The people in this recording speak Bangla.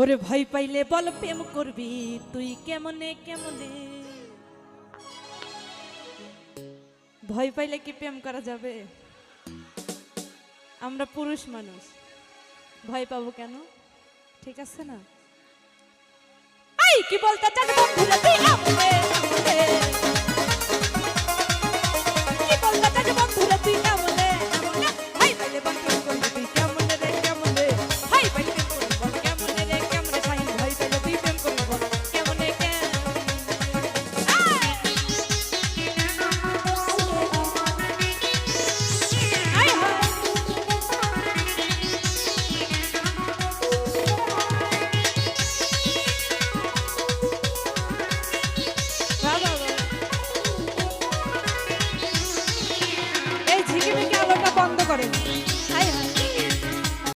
ওরে ভয় পাইলে বল, প্রেম করবি তুই কেমনে কেমনে? ভয় পাইলে কি প্রেম করা যাবে? আমরা পুরুষ মানুষ, ভয় পাবো কেন? ঠিক আছে না? কি বলতে চাস বন্ধুরা তুই আমলে আমলে কি বলতে চাস বন্ধুরা তুই আমলে আমলে ভয় পাইলে বল